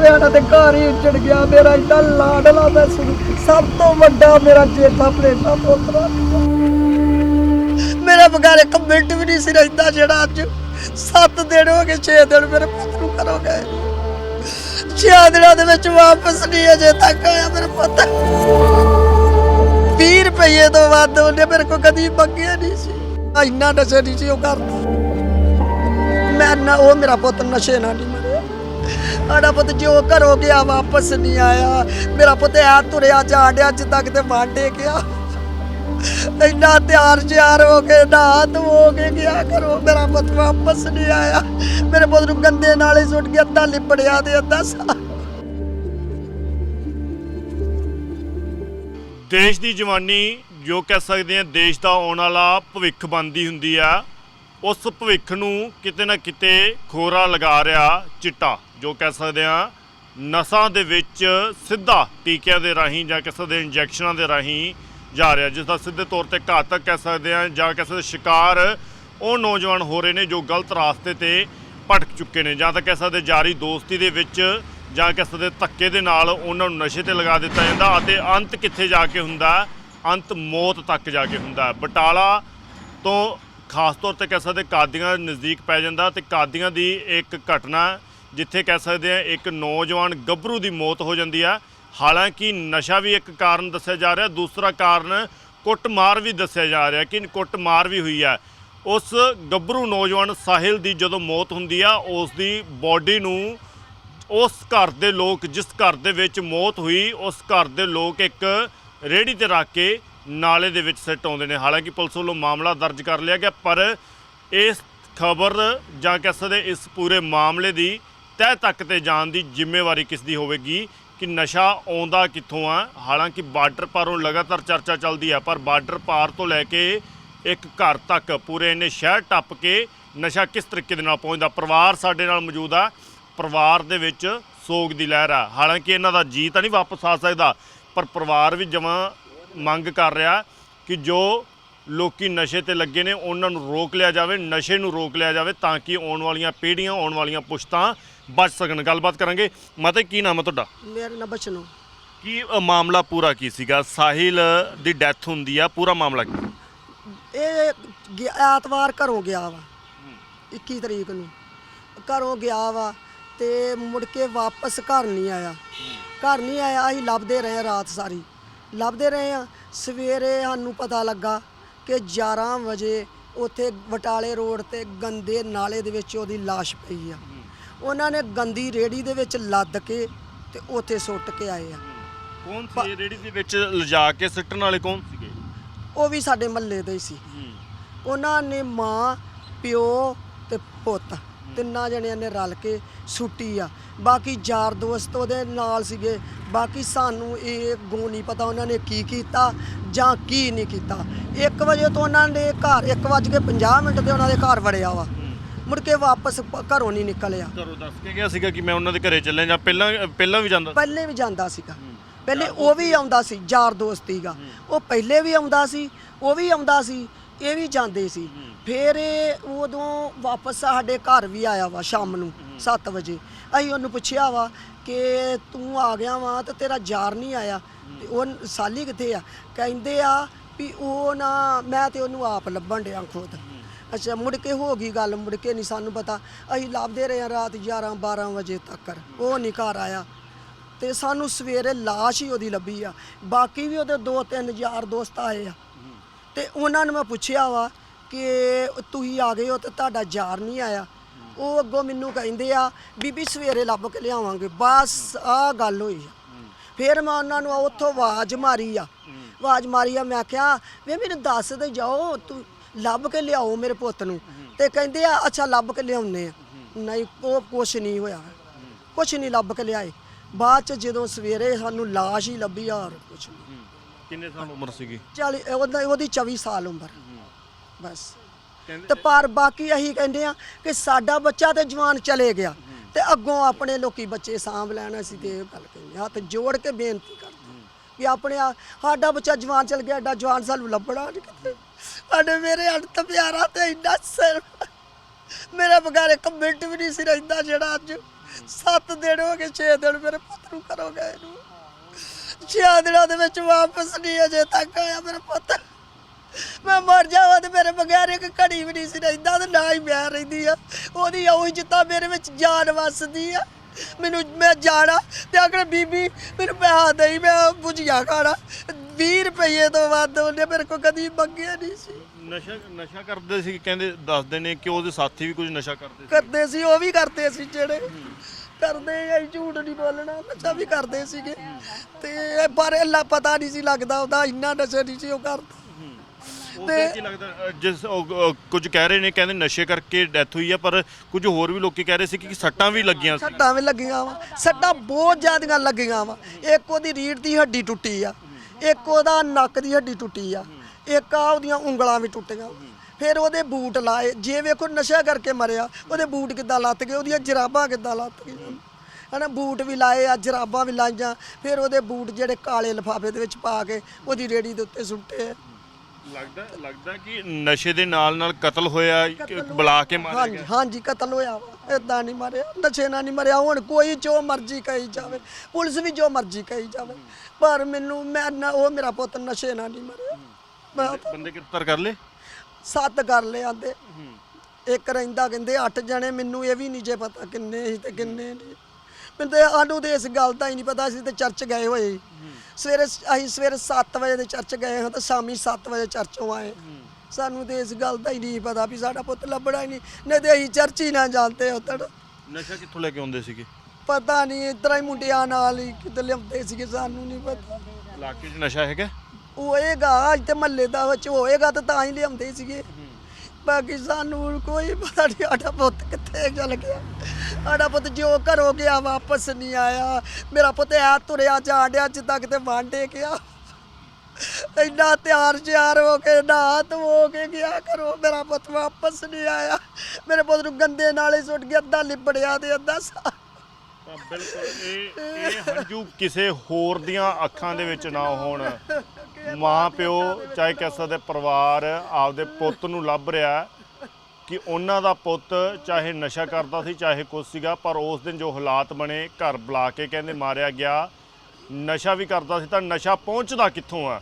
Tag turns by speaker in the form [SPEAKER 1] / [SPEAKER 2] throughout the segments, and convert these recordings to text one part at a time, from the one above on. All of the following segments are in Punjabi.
[SPEAKER 1] ਵਿਆਹਣਾ ਤੇ ਘਰ ਹੀ ਉੱਜੜ ਗਿਆ। ਮੇਰਾ ਇੰਨਾ ਲਾਡਲਾ ਮੈਂ ਸਭ ਤੋਂ ਵੱਡਾ ਮੇਰਾ ਜੇਠਾ ਪਲੇਟਾ ਪੋਤਰਾ ਮੇਰੇ ਬਗੈਰ ਇੱਕ ਮਿੰਟ ਵੀ ਨਹੀਂ ਸੀ ਰਹਿੰਦਾ ਜਿਹੜਾ ਅੱਜ 7 ਦਿਨ ਹੋ ਗਏ 6 ਦਿਨ ਮੇਰੇ ਪੁੱਤ ਨੂੰ ਕਰੋ ਗਏ। ਛੇ ਦਿਨਾਂ ਦੇ ਵਿੱਚ ਵਾਪਸ ਨਹੀਂ ਅਜੇ ਤੱਕ ਆਇਆ ਮੇਰਾ ਪੁੱਤ। 20 ਰੁਪਏ ਤੋਂ ਵੱਧ ਉਹਨੇ ਮੇਰੇ ਕੋਲ ਕਦੀ ਮੰਗਿਆ ਨਹੀਂ ਸੀ। ਇੰਨਾ ਨਸ਼ੇ ਨਹੀਂ ਸੀ ਉਹ ਕਰਦਾ। ਮੈਂ ਨਾ ਉਹ ਮੇਰਾ ਪੁੱਤ ਨਸ਼ੇ ਨਾਲ ਨਹੀਂ ਮਰਿਆ ਸਾਡਾ ਪੁੱਤ ਜੋ ਘਰੋਂ ਗਿਆ, ਵਾਪਸ ਨਹੀਂ ਆਇਆ। ਮੇਰਾ ਪੁੱਤ ਆ ਤੁਰਿਆ ਜਾੜਿਆ ਅੱਜ ਤੱਕ ਤੇ ਵਾਂਡੇ ਗਿਆ। ਇੰਨਾ ਤਿਆਰ ਜਿਆਰ ਹੋ ਕੇ ਨਾ ਹੋ ਕੇ ਗਿਆ ਕਰੋ ਮੇਰਾ ਪੁੱਤ ਵਾਪਸ ਨਹੀਂ ਆਇਆ। ਮੇਰੇ ਪੁੱਤ ਨੂੰ ਗੰਦੇ ਨਾਲੇ ਸੁੱਟ ਕੇ ਅੱਧਾ ਲਿਬੜਿਆ ਤੇ ਅੱਧਾ ਸਾ
[SPEAKER 2] ਦੇਸ਼ ਦੀ ਜਵਾਨੀ, ਜੋ ਕਹਿ ਸਕਦੇ ਆ ਦੇਸ਼ ਦਾ ਆਉਣ ਵਾਲਾ ਭਵਿੱਖ ਬਣਦੀ ਹੁੰਦੀ ਆ, ਉਸ ਭਵਿੱਖ ਨੂੰ ਕਿਤੇ ਨਾ ਕਿਤੇ ਖੋਰਾ ਲਗਾ ਰਿਹਾ ਚਿੱਟਾ। ਜੋ ਕਹਿ ਸਕਦੇ ਆ ਨਸਾਂ ਦੇ ਵਿੱਚ ਸਿੱਧਾ ਟੀਕਿਆਂ ਦੇ ਰਾਹੀਂ ਜਾਂ ਕਿਸੇ ਦੇ ਇੰਜੈਕਸ਼ਨਾਂ ਦੇ ਰਾਹੀਂ ਜਾ ਰਿਹਾ, ਜਿਸ ਦਾ ਸਿੱਧੇ ਤੌਰ ਤੇ ਘਾਤਕ ਕਹਿ ਸਕਦੇ ਆ ਜਾਂ ਕਿਸੇ ਦੇ ਸ਼ਿਕਾਰ ਉਹ ਨੌਜਵਾਨ ਹੋ ਰਹੇ ਨੇ ਜੋ ਗਲਤ ਰਾਸਤੇ ਤੇ ਭਟਕ ਚੁੱਕੇ ਨੇ। ਜਾਂ ਤਾਂ ਕਹਿ ਸਕਦੇ ਜਾਰੀ ਦੋਸਤੀ ਦੇ ਵਿੱਚ ਜਾਂ ਕਹਿ ਸਕਦੇ ਧੱਕੇ ਦੇ ਨਾਲ ਉਹਨਾਂ ਨੂੰ ਨਸ਼ੇ ਤੇ ਲਗਾ ਦਿੱਤਾ ਜਾਂਦਾ ਅਤੇ ਅੰਤ ਕਿੱਥੇ ਜਾ ਕੇ ਹੁੰਦਾ? ਅੰਤ ਮੌਤ ਤੱਕ ਜਾ ਕੇ ਹੁੰਦਾ। ਬਟਾਲਾ ਤੋਂ ਖਾਸ ਤੌਰ ਤੇ ਕਹਿ ਸਕਦੇ ਕਾਦੀਆਂ ਨਜ਼ਦੀਕ ਪੈ ਜਾਂਦਾ ਤੇ ਕਾਦੀਆਂ ਦੀ ਇੱਕ ਘਟਨਾ ਜਿੱਥੇ ਕਹਿ ਸਕਦੇ ਆ ਇੱਕ ਨੌਜਵਾਨ ਗੱਭਰੂ ਦੀ ਮੌਤ ਹੋ ਜਾਂਦੀ ਆ। ਹਾਲਾਂਕਿ ਨਸ਼ਾ ਵੀ ਇੱਕ ਕਾਰਨ ਦੱਸਿਆ ਜਾ ਰਿਹਾ, ਦੂਸਰਾ ਕਾਰਨ ਕੁੱਟਮਾਰ ਵੀ ਦੱਸਿਆ ਜਾ ਰਿਹਾ ਕਿ ਕੁੱਟਮਾਰ ਵੀ ਹੋਈ ਹੈ ਉਸ ਗੱਭਰੂ ਨੌਜਵਾਨ ਸਾਹਿਲ ਦੀ ਜਦੋਂ ਮੌਤ ਹੁੰਦੀ ਆ, ਉਸ ਦੀ ਬਾਡੀ ਨੂੰ ਉਸ ਘਰ ਦੇ ਲੋਕ, ਜਿਸ ਘਰ ਦੇ ਵਿੱਚ ਮੌਤ ਹੋਈ, ਉਸ ਘਰ ਦੇ ਲੋਕ ਇੱਕ ਰੇੜੀ ਤੇ ਰੱਖ ਕੇ ਨਾਲੇ ਦੇ ਵਿੱਚ ਸਿੱਟ ਆਉਂਦੇ ਨੇ। ਹਾਲਾਂਕਿ ਪੁਲਿਸ ਵੱਲੋਂ ਮਾਮਲਾ ਦਰਜ ਕਰ ਲਿਆ ਗਿਆ, ਪਰ ਇਸ ਖਬਰ ਜਾਂ ਕਹਿ ਸਕਦੇ ਇਸ ਪੂਰੇ ਮਾਮਲੇ ਦੀ ਤਹਿ ਤੱਕ ਤੇ ਜਾਣ ਦੀ ਜ਼ਿੰਮੇਵਾਰੀ ਕਿਸ ਦੀ ਹੋਵੇਗੀ ਕਿ ਨਸ਼ਾ ਆਉਂਦਾ ਕਿੱਥੋਂ ਆ? ਹਾਲਾਂਕਿ ਬਾਰਡਰ ਪਾਰੋਂ ਲਗਾਤਾਰ ਚਰਚਾ ਚੱਲਦੀ ਹੈ ਪਰ ਬਾਰਡਰ ਪਾਰ ਤੋਂ ਲੈ ਕੇ ਇੱਕ ਘਰ ਤੱਕ ਪੂਰੇ ਇਹਨੇ ਸ਼ਹਿਰ ਟੱਪ ਕੇ ਨਸ਼ਾ ਕਿਸ ਤਰੀਕੇ ਦੇ ਨਾਲ ਪਹੁੰਚਦਾ? ਪਰਿਵਾਰ ਸਾਡੇ ਨਾਲ ਮੌਜੂਦ ਆ। ਪਰਿਵਾਰ ਦੇ ਵਿੱਚ ਸੋਗ ਦੀ ਲਹਿਰ ਆ। ਹਾਲਾਂਕਿ ਇਹਨਾਂ ਦਾ ਜੀ ਤਾਂ ਨਹੀਂ ਵਾਪਸ ਆ ਸਕਦਾ, ਪਰ ਪਰਿਵਾਰ ਵੀ ਜਮਾਂ ਮੰਗ ਕਰ ਰਿਹਾ ਕਿ ਜੋ ਲੋਕੀ ਨਸ਼ੇ ਤੇ ਲੱਗੇ ਨੇ, ਉਹਨਾਂ ਨੂੰ ਰੋਕ ਲਿਆ ਜਾਵੇ, ਨਸ਼ੇ ਨੂੰ ਰੋਕ ਲਿਆ ਜਾਵੇ ਤਾਂ ਕਿ ਆਉਣ ਵਾਲੀਆਂ ਪੀੜ੍ਹੀਆਂ, ਆਉਣ ਵਾਲੀਆਂ ਪੁਸ਼ਤਾਂ ਬਚ ਸਕਣ। ਗੱਲਬਾਤ ਕਰਾਂਗੇ। ਮਾਤਾ ਜੀ, ਕੀ ਨਾਮ ਹੈ ਤੁਹਾਡਾ?
[SPEAKER 1] ਮੇਰੇ ਨਾਲ ਬਚਨੋ।
[SPEAKER 2] ਕੀ ਅ, ਮਾਮਲਾ ਪੂਰਾ ਕੀ ਸੀਗਾ? ਸਾਹਿਲ ਦੀ ਡੈਥ ਹੁੰਦੀ ਆ ਪੂਰਾ ਮਾਮਲਾ ਕੀ?
[SPEAKER 1] ਇਹ ਗਿਆ- ਐਤਵਾਰ ਘਰੋਂ ਗਿਆ ਵਾ 21 ਤਰੀਕ ਨੂੰ। ਘਰੋਂ ਗਿਆ ਵਾ ਤੇ ਮੁੜ ਕੇ ਵਾਪਸ ਘਰ ਨਹੀਂ ਆਇਆ। ਘਰ ਨਹੀਂ ਆਇਆ ਅਸੀਂ ਲੱਭਦੇ ਰਹੇ ਰਾਤ ਸਾਰੀ। ਲੱਭਦੇ ਰਹੇ ਆ। ਸਵੇਰੇ ਸਾਨੂੰ ਪਤਾ ਲੱਗਾ ਕਿ 11 ਵਜੇ ਉੱਥੇ ਬਟਾਲੇ ਰੋਡ ਤੇ ਗੰਦੇ ਨਾਲੇ ਦੇ ਵਿੱਚ ਉਹਦੀ ਲਾਸ਼ ਪਈ ਆ। ਉਹਨਾਂ ਨੇ ਗੰਦੀ ਰੇੜੀ ਦੇ ਵਿੱਚ ਲੱਦ ਕੇ ਤੇ ਉੱਥੇ ਸੁੱਟ ਕੇ ਆਏ ਆ।
[SPEAKER 2] ਕੌਣ ਸੀ ਰੇੜੀ ਦੇ ਵਿੱਚ ਲਿਜਾ ਕੇ ਸਿੱਟਣ ਵਾਲੇ ਕੌਣ ਸੀਗੇ?
[SPEAKER 1] ਉਹ ਵੀ ਸਾਡੇ ਮਹੱਲੇ ਦੇ ਹੀ ਸੀ। ਉਹਨਾਂ ਨੇ ਮਾਂ ਪਿਓ ਤੇ ਪੁੱਤ ਤਿੰਨਾਂ ਜਣਿਆਂ ਨੇ ਰਲ ਕੇ ਸੁੱਟੀ ਆ। ਬਾਕੀ ਯਾਰ ਦੋਸਤ ਉਹਦੇ ਨਾਲ ਸੀਗੇ। ਬਾਕੀ ਸਾਨੂੰ ਇਹ ਗੋ ਨਹੀਂ ਪਤਾ ਉਹਨਾਂ ਨੇ ਕੀ ਕੀਤਾ ਜਾਂ ਕੀ ਨਹੀਂ ਕੀਤਾ। 1 ਵਜੇ ਤੋਂ ਉਹਨਾਂ ਨੇ ਘਰ 1:50 ਮਿੰਟ ਤੇ ਉਹਨਾਂ ਦੇ ਘਰ ਵੜਿਆ ਵਾ। ਮੁੜ ਕੇ ਵਾਪਸ ਪ- ਘਰੋਂ ਨਹੀਂ ਨਿਕਲਿਆ।
[SPEAKER 2] ਘਰੋਂ ਦੱਸ ਕੇ ਗਿਆ ਸੀਗਾ ਕਿ ਮੈਂ ਉਹਨਾਂ ਦੇ ਘਰੇ ਚੱਲਿਆ ਜਾਂ ਪਹਿਲਾਂ ਪਹਿਲਾਂ ਵੀ ਜਾਂਦਾ
[SPEAKER 1] ਪਹਿਲੇ ਵੀ ਜਾਂਦਾ ਸੀਗਾ। ਪਹਿਲੇ ਉਹ ਵੀ ਆਉਂਦਾ ਸੀ ਯਾਰ ਦੋਸਤ ਸੀਗਾ ਉਹ ਪਹਿਲੇ ਵੀ ਆਉਂਦਾ ਸੀ ਉਹ ਵੀ ਆਉਂਦਾ ਸੀ ਇਹ ਵੀ ਜਾਂਦੇ ਸੀ। ਫਿਰ ਇਹ ਉਦੋਂ ਵਾਪਸ ਸਾਡੇ ਘਰ ਵੀ ਆਇਆ ਵਾ ਸ਼ਾਮ ਨੂੰ 7 ਵਜੇ। ਅਸੀਂ ਉਹਨੂੰ ਪੁੱਛਿਆ ਵਾ ਕਿ ਤੂੰ ਆ ਗਿਆ ਵਾ ਤੇ ਤੇਰਾ ਯਾਰ ਨਹੀਂ ਆਇਆ। ਤੇ ਉਹ ਸਾਲੀ ਕਿੱਥੇ ਆ? ਕਹਿੰਦੇ ਆ ਵੀ ਉਹ ਨਾ ਮੈਂ ਤੇ ਉਹਨੂੰ ਆਪ ਲੱਭਣ ਡਿਆ ਖੁਦ। ਅੱਛਾ, ਮੁੜ ਕੇ ਹੋ ਗਈ ਗੱਲ, ਮੁੜ ਕੇ ਨਹੀਂ ਸਾਨੂੰ ਪਤਾ। ਅਸੀਂ ਲੱਭਦੇ ਰਹੇ ਹਾਂ ਰਾਤ 11 12 ਵਜੇ ਤੱਕ। ਉਹ ਨਹੀਂ ਘਰ ਆਇਆ। ਤੇ ਸਾਨੂੰ ਸਵੇਰੇ ਲਾਸ਼ ਹੀ ਉਹਦੀ ਲੱਭੀ ਆ। ਬਾਕੀ ਵੀ ਉਹਦੇ ਦੋ ਤਿੰਨ ਯਾਰ ਦੋਸਤ ਆਏ ਆ। ਤੇ ਉਹਨਾਂ ਨੂੰ ਮੈਂ ਪੁੱਛਿਆ ਵਾ ਕਿ ਤੁਸੀਂ ਆ ਗਏ ਹੋ ਤੇ ਤੁਹਾਡਾ ਯਾਰ ਨਹੀਂ ਆਇਆ। ਉਹ ਅੱਗੋਂ ਮੈਨੂੰ ਕਹਿੰਦੇ ਆ, ਬੀਬੀ, ਸਵੇਰੇ ਲੱਭ ਕੇ ਲਿਆਵਾਂਗੇ। ਬਸ ਆਹ ਗੱਲ ਹੋਈ ਆ। ਫਿਰ ਮੈਂ ਉਹਨਾਂ ਨੂੰ ਉੱਥੋਂ ਆਵਾਜ਼ ਮਾਰੀ ਆ। ਆਵਾਜ਼ ਮਾਰੀ ਆ, ਮੈਂ ਕਿਹਾ, ਵੇ, ਮੈਨੂੰ ਦੱਸ ਦੇ ਜਾਓ, ਤੂੰ ਲੱਭ ਕੇ ਲਿਆਓ ਮੇਰੇ ਪੁੱਤ ਨੂੰ। ਤੇ ਕਹਿੰਦੇ ਆ ਅੱਛਾ ਲੱਭ ਕੇ ਲਿਆਉਨੇ ਆ। ਨਹੀਂ ਉਹ ਕੁਛ ਨਹੀਂ ਹੋਇਆ। ਕੁਛ ਨਹੀਂ ਲੱਭ ਕੇ ਲਿਆਏ। ਬਾਅਦ ਚ ਜਦੋਂ ਸਵੇਰੇ ਸਾਨੂੰ ਲਾਸ਼ ਹੀ ਲੱਭੀ ਯਾਰ ਕੁਛ ਨਹੀਂ।
[SPEAKER 2] ਕਿੰਨੇ ਸਾਲ ਉਮਰ ਸੀਗੀ?
[SPEAKER 1] 40 ਉਹਦਾ- ਉਹਦੀ 24 ਸਾਲ ਉਮਰ। ਬਸ। ਤੇ ਪਰ ਬਾਕੀ ਅਸੀਂ ਕਹਿੰਦੇ ਆ ਕਿ ਸਾਡਾ ਬੱਚਾ ਤੇ ਜਵਾਨ ਚਲੇ ਗਿਆ। ਤੇ ਅੱਗੋਂ ਆਪਣੇ ਲੋਕੀ ਬੱਚੇ ਸਾਂਭ ਲੈਣ ਅਸੀਂ ਤੇ ਇਹ ਗੱਲ ਕਹਿੰਦੇ ਹਾਂ। ਹੱਥ ਜੋੜ ਕੇ ਬੇਨਤੀ ਕਰਦੇ ਹਾਂ। ਵੀ ਆਪਣੇ ਆ- ਸਾਡਾ ਬੱਚਾ ਜਵਾਨ ਚਲ ਗਿਆ ਐਡਾ ਜਵਾਨ ਸਾਨੂੰ ਲੱਭਣਾ ਨਹੀਂ ਕਿਤੇ। ਸਾਡੇ ਮੇਰੇ ਅੰਤ ਪਿਆਰਾ ਤੇ ਇੰਨਾ ਸਿਰ। ਮੇਰੇ ਬਗੈਰ ਇੱਕ ਮਿੰਟ ਵੀ ਨਹੀਂ ਸੀ ਰਹਿੰਦਾ ਜਿਹੜਾ ਅੱਜ 7 ਦਿਨ ਹੋ ਗਏ 6 ਦਿਨ ਮੇਰੇ ਪੁੱਤ ਨੂੰ ਘਰੋਂ ਗਏ ਨੂੰ। 6 ਦਿਨਾਂ ਦੇ ਵਿੱਚ ਵਾਪਸ ਨਹੀਂ ਅਜੇ ਤੱਕ ਆਇਆ ਮੇਰਾ ਪੁੱਤ। ਮੈਂ ਮਰ ਜਾਵਾਂ ਤੇ ਮੇਰੇ ਬਗੈਰ ਇੱਕ ਘੜੀ ਵੀ ਨਹੀਂ ਸੀ ਰਹਿੰਦਾ ਤੇ ਨਾ ਹੀ ਮੈਂ ਰਹਿੰਦੀ ਆ। ਉਹਦੀ ਉਹੀ ਜਿੱਤਾ ਮੇਰੇ ਵਿੱਚ ਜਾਨ ਵਸਦੀ ਆ। ਮੈਨੂੰ ਮੈਂ ਜਾਣਾ ਤੇ ਆਖਣ ਬੀਬੀ ਮੈਨੂੰ ਪੈਸਾ ਦੇਈ ਮੈਂ ਭੁਜੀਆ ਖਾਣਾ। 20 ਰੁਪਏ ਤੋਂ ਵੱਧ ਉਹਨੇ ਮੇਰੇ ਕੋਲ ਕਦੀ ਮੰਗਿਆ ਨਹੀਂ ਸੀ।
[SPEAKER 2] ਨਸ਼ਾ ਨਸ਼ਾ ਕਰਦੇ ਸੀ ਕਹਿੰਦੇ ਦੱਸਦੇ ਨੇ ਕਿ ਉਹਦੇ ਸਾਥੀ ਵੀ ਕੁਝ ਨਸ਼ਾ ਕਰਦੇ ਸੀ।
[SPEAKER 1] ਕਰਦੇ ਸੀ ਉਹ ਵੀ ਕਰਦੇ ਸੀ ਜਿਹੜੇ। ਕਰਦੇ ਐ ਝੂਠ ਨਹੀਂ ਬੋਲਣਾ ਨਸ਼ਾ ਵੀ ਕਰਦੇ ਸੀਗੇ। ਤੇ ਪਰ ਅੱਲਾ ਪਤਾ ਨਹੀਂ ਸੀ ਲੱਗਦਾ ਉਹਦਾ ਇੰਨਾ ਨਸ਼ਾ ਨਹੀਂ ਸੀ ਉਹ ਕਰਦਾ।
[SPEAKER 2] ਤੇ ਕੀ ਲੱਗਦਾ ਅ, ਜਿਸ ਉਹ, ਅ, ਕੁਝ ਕਹਿ ਰਹੇ ਨੇ ਕਹਿੰਦੇ ਨਸ਼ੇ ਕਰਕੇ ਡੈਥ ਹੋਈ ਆ ਪਰ ਕੁਝ ਹੋਰ ਵੀ ਲੋਕੀ ਕਹਿ ਰਹੇ ਸੀ ਕਿ ਸੱਟਾਂ ਵੀ ਲੱਗੀਆਂ ਸੀ।
[SPEAKER 1] ਸੱਟਾਂ ਵੀ ਲੱਗੀਆਂ ਵਾ। ਸੱਟਾਂ ਬਹੁਤ ਜ਼ਿਆਦੀਆਂ ਲੱਗੀਆਂ ਵਾ। ਇੱਕ ਉਹਦੀ ਰੀੜ ਦੀ ਹੱਡੀ ਟੁੱਟੀ ਆ। ਇੱਕ ਉਹਦਾ ਨੱਕ ਦੀ ਹੱਡੀ ਟੁੱਟੀ ਆ, ਇੱਕ ਆ ਉਹਦੀਆਂ ਉਂਗਲਾਂ ਵੀ ਟੁੱਟੀਆਂ। ਫਿਰ ਉਹਦੇ ਬੂਟ ਲਾਏ, ਜੇ ਵੇਖੋ ਨਸ਼ਾ ਕਰਕੇ ਮਰਿਆ, ਉਹਦੇ ਬੂਟ ਕਿੱਦਾਂ ਲੱਤ ਗਏ, ਉਹਦੀਆਂ ਜਰਾਬਾਂ ਕਿੱਦਾਂ ਲੱਤ ਗਈਆਂ। ਹਨਾ, ਬੂਟ ਵੀ ਲਾਏ ਆ, ਜਰਾਬਾਂ ਵੀ ਲਾਈਆਂ, ਫਿਰ ਉਹਦੇ ਬੂਟ ਜਿਹੜੇ ਕਾਲੇ ਲਿਫਾਫੇ ਦੇ ਵਿੱਚ ਪਾ ਕੇ ਉਹਦੀ ਰੇੜੀ ਦੇ ਉੱਤੇ ਸੁੱਟੇ।
[SPEAKER 2] ਲੱਗਦਾ ਲੱਗਦਾ ਕਿ ਨਸ਼ੇ ਦੇ ਨਾਲ ਨਾਲ ਕਤਲ ਹੋਇਆ ਕਿ ਬੁਲਾ ਕੇ ਮਾਰਿਆ
[SPEAKER 1] ਹਾਂਜੀ
[SPEAKER 2] ਗਿਆ।
[SPEAKER 1] ਹਾਂਜੀ ਕਤਲ ਹੋਇਆ ਇਦਾਂ ਨਹੀਂ ਮਰਿਆ ਨਸ਼ੇ ਨਾਲ ਨਹੀਂ ਮਰਿਆ। ਹੁਣ ਕੋਈ ਜੋ ਮਰਜ਼ੀ ਕਹੀ ਜਾਵੇ ਪੁਲਿਸ ਵੀ ਜੋ ਮਰਜ਼ੀ ਕਹੀ ਜਾਵੇ ਪਰ ਮੈਨੂੰ ਮੈਂ ਨਾ ਉਹ ਮੇਰਾ ਪੁੱਤ ਨਸ਼ੇ ਨਾਲ ਨਹੀਂ ਮਰਿਆ। ਮੈਂ
[SPEAKER 2] ਬੰਦੇ ਗ੍ਰਿਫਤਾਰ ਕਰ ਲਏ?
[SPEAKER 1] ਸੱਤ ਕਰ ਲਿਆਂਦੇ ਇੱਕ ਰਹਿੰਦਾ ਕਹਿੰਦੇ ਅੱਠ ਜਣੇ ਮੈਨੂੰ ਇਹ ਵੀ ਨਹੀਂ ਜੇ ਪਤਾ ਕਿੰਨੇ ਸੀ ਤੇ ਕਿੰਨੇ ਨਹੀਂ। ਮੈਨੂੰ ਤੇ ਸਾਨੂੰ ਤੇ ਇਸ ਗੱਲ ਦਾ ਹੀ ਨਹੀਂ ਪਤਾ ਅਸੀਂ ਤੇ ਚਰਚ ਗਏ ਹੋਏ ਸੀ। ਸਵੇਰੇ ਅਸੀਂ ਸਵੇਰੇ 7 ਵਜੇ ਦੇ ਚਰਚ ਗਏ ਹਾਂ ਤੇ ਸ਼ਾਮੀ 7 ਵਜੇ ਚਰਚੋਂ ਆਏ। ਸਾਨੂੰ ਤੇ ਇਸ ਗੱਲ ਦਾ ਹੀ ਨਹੀਂ ਪਤਾ ਵੀ ਸਾਡਾ ਪੁੱਤ ਲੱਭਣਾ ਹੀ ਨਹੀਂ। ਨਹੀਂ ਤੇ ਅਸੀਂ ਚਰਚ ਹੀ ਨਾ ਜਾਂਦੇ ਉਤੜ
[SPEAKER 2] ਨਸ਼ਾ ਕਿੱਥੋਂ ਲੈ ਕੇ ਆਉਂਦੇ ਸੀਗੇ?
[SPEAKER 1] ਪਤਾ ਨਹੀਂ ਇਤਰਾ ਹੀ ਮੁੰਡਿਆਂ ਨਾਲ ਹੀ ਕਿਤੇ ਲਿਆਉਂਦੇ ਸੀਗੇ ਸਾਨੂੰ ਨਹੀਂ ਪਤਾ।
[SPEAKER 2] ਇਲਾਕੇ 'ਚ ਨਸ਼ਾ ਹੈਗਾ?
[SPEAKER 1] ਹੋਏਗਾ ਇੱਥੇ ਮਹੱਲੇ ਦਾ ਵਿੱਚ ਹੋਏਗਾ ਤਾਂ ਤਾਂ ਹੀ ਲਿਆਉਂਦੇ ਸੀਗੇ। ਬਾਕੀ ਸਾਨੂੰ ਕੋਈ ਪਤਾ ਨਹੀਂ ਸਾਡਾ ਪੁੱਤ ਕਿੱਥੇ ਚਲ ਗਿਆ। ਸਾਡਾ ਪੁੱਤ ਜੋ ਘਰੋਂ ਗਿਆ ਵਾਪਸ ਨਹੀਂ ਆਇਆ। ਮੇਰਾ ਪੁੱਤ ਐ ਤੁਰਿਆ ਜਾਣ ਡਿਆ ਜਿੱਦਾਂ ਕਿਤੇ ਵਾਂਡੇ ਗਿਆ। ਇੰਨਾ ਤਿਆਰ ਸ਼ਿਆਰ ਹੋ ਕੇ ਨਹਾ ਧੋ ਕੇ ਗਿਆ ਕਰੋ ਮੇਰਾ ਪੁੱਤ ਵਾਪਸ ਨਹੀਂ ਆਇਆ। ਮੇਰੇ ਪੁੱਤ ਨੂੰ ਗੰਦੇ ਨਾਲੇ ਸੁੱਟ ਗਿਆ, ਅੱਧਾ ਲਿਬੜਿਆ ਤੇ ਅੱਧਾ ਸਾ
[SPEAKER 2] ਤਾਂ ਬਿਲਕੁਲ ਇਹ ਇਹ ਹੰਝੂ ਕਿਸੇ ਹੋਰ ਦੀਆਂ ਅੱਖਾਂ ਦੇ ਵਿੱਚ ਨਾ ਹੋਣ। ਮਾਂ ਪਿਓ, ਚਾਹੇ ਕਹਿ ਸਕਦੇ ਪਰਿਵਾਰ, ਆਪਦੇ ਪੁੱਤ ਨੂੰ ਲੱਭ ਰਿਹਾ ਕਿ ਉਹਨਾਂ ਦਾ ਪੁੱਤ ਚਾਹੇ ਨਸ਼ਾ ਕਰਦਾ ਸੀ, ਚਾਹੇ ਕੁਛ ਸੀਗਾ, ਪਰ ਉਸ ਦਿਨ ਜੋ ਹਾਲਾਤ ਬਣੇ, ਘਰ ਬੁਲਾ ਕੇ ਕਹਿੰਦੇ ਮਾਰਿਆ ਗਿਆ। ਨਸ਼ਾ ਵੀ ਕਰਦਾ ਸੀ ਤਾਂ ਨਸ਼ਾ ਪਹੁੰਚਦਾ ਕਿੱਥੋਂ ਆ?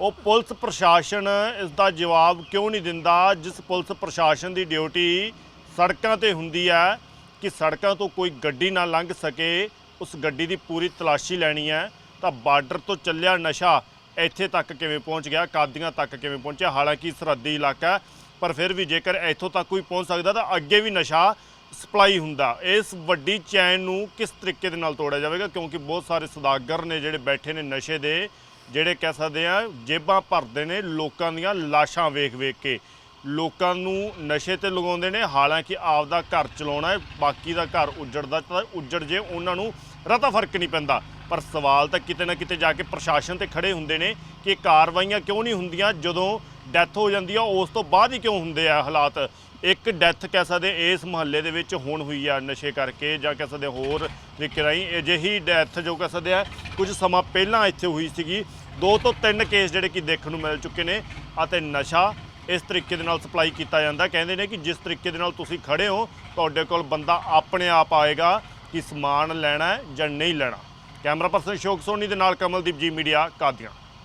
[SPEAKER 2] ਉਹ ਪੁਲਿਸ ਪ੍ਰਸ਼ਾਸਨ ਇਸ ਦਾ ਜਵਾਬ ਕਿਉਂ ਨਹੀਂ ਦਿੰਦਾ, ਜਿਸ ਪੁਲਿਸ ਪ੍ਰਸ਼ਾਸਨ ਦੀ ਡਿਊਟੀ ਸੜਕਾਂ ਤੇ ਹੁੰਦੀ ਹੈ ਕਿ ਸੜਕਾਂ ਤੋਂ ਕੋਈ ਗੱਡੀ ਨਾ ਲੰਘ ਸਕੇ, ਉਸ ਗੱਡੀ ਦੀ ਪੂਰੀ ਤਲਾਸ਼ੀ ਲੈਣੀ ਹੈ, ਤਾਂ ਬਾਰਡਰ ਤੋਂ ਚੱਲਿਆ ਨਸ਼ਾ ਇੱਥੇ ਤੱਕ ਕਿਵੇਂ ਪਹੁੰਚ ਗਿਆ, ਕਾਦੀਆਂ ਤੱਕ ਕਿਵੇਂ ਪਹੁੰਚਿਆ? ਹਾਲਾਂਕਿ ਸਰਹੱਦੀ ਇਲਾਕਾ ਪਰ ਫਿਰ ਵੀ ਜੇਕਰ ਇੱਥੋਂ ਤੱਕ ਕੋਈ ਪਹੁੰਚ ਸਕਦਾ, ਤਾਂ ਅੱਗੇ ਵੀ ਨਸ਼ਾ ਸਪਲਾਈ ਹੁੰਦਾ। ਇਸ ਵੱਡੀ ਚੈਨ ਨੂੰ ਕਿਸ ਤਰੀਕੇ ਦੇ ਨਾਲ ਤੋੜਿਆ ਜਾਵੇਗਾ? ਕਿਉਂਕਿ ਬਹੁਤ ਸਾਰੇ ਸੌਦਾਗਰ ਨੇ ਜਿਹੜੇ ਬੈਠੇ ਨੇ ਨਸ਼ੇ ਦੇ, ਜਿਹੜੇ ਕਹਿ ਸਕਦੇ ਆ, ਜੇਬਾਂ ਭਰਦੇ ਨੇ ਲੋਕਾਂ ਦੀਆਂ ਲਾਸ਼ਾਂ ਵੇਖ ਵੇਖ ਕੇ। ਲੋਕਾਂ ਨੂੰ ਨਸ਼ੇ ਤੇ ਲਗਾਉਂਦੇ ਨੇ, ਹਾਲਾਂਕਿ ਆਪਦਾ ਘਰ ਚਲਾਉਣਾ ਹੈ, ਬਾਕੀ ਦਾ ਘਰ ਉੱਜੜਦਾ ਤਾਂ ਉੱਜੜ ਜੇ ਉਹਨਾਂ ਨੂੰ ਰਤਾ ਫ਼ਰਕ ਨਹੀਂ ਪੈਂਦਾ। ਪਰ ਸਵਾਲ ਤਾਂ ਕਿਤੇ ਨਾ ਕਿਤੇ ਜਾ ਕੇ ਪ੍ਰਸ਼ਾਸਨ ਤੇ ਖੜੇ ਹੁੰਦੇ ਨੇ ਕਿ ਕਾਰਵਾਈਆਂ ਕਿਉਂ ਨਹੀਂ ਹੁੰਦੀਆਂ, ਜਦੋਂ ਡੈਥ ਹੋ ਜਾਂਦੀ ਆ, ਉਸ ਤੋਂ ਬਾਅਦ ਹੀ ਕਿਉਂ ਹੁੰਦੇ ਆ ਹਾਲਾਤ? ਇੱਕ ਡੈਥ ਕਹਿ ਸਕਦੇ ਇਸ ਮੁਹੱਲੇ ਦੇ ਵਿੱਚ ਹੋਣ ਹੋਈ ਆ ਨਸ਼ੇ ਕਰਕੇ ਜਾਂ ਕਹਿ ਸਕਦੇ ਹੋਰ ਤਰੀਕੇ ਰਾਹੀਂ। ਅਜਿਹੀ ਡੈਥ ਜੋ ਕਹਿ ਸਕਦੇ ਆ, ਕੁਝ ਸਮਾਂ ਪਹਿਲਾਂ ਇੱਥੇ ਹੋਈ ਸੀਗੀ। ਦੋ ਤੋਂ ਤਿੰਨ ਕੇਸ ਜਿਹੜੇ ਕਿ ਦੇਖਣ ਨੂੰ ਮਿਲ ਚੁੱਕੇ ਨੇ ਅਤੇ ਨਸ਼ਾ ਇਸ ਤਰੀਕੇ ਦੇ ਨਾਲ ਸਪਲਾਈ ਕੀਤਾ ਜਾਂਦਾ। ਕਹਿੰਦੇ ਨੇ ਕਿ ਜਿਸ ਤਰੀਕੇ ਦੇ ਨਾਲ ਤੁਸੀਂ ਖੜੇ ਹੋ, ਤੁਹਾਡੇ ਕੋਲ ਬੰਦਾ ਆਪਣੇ ਆਪ ਆਏਗਾ ਕਿ ਸਮਾਨ ਲੈਣਾ ਹੈ ਜਾਂ ਨਹੀਂ ਲੈਣਾ। ਕੈਮਰਾ ਪਰਸਨ ਸ਼ੋਕ ਸੋਨੀ ਦੇ ਨਾਲ ਕਮਲਦੀਪ ਜੀ, ਮੀਡੀਆ ਕਾਦੀਆਂ।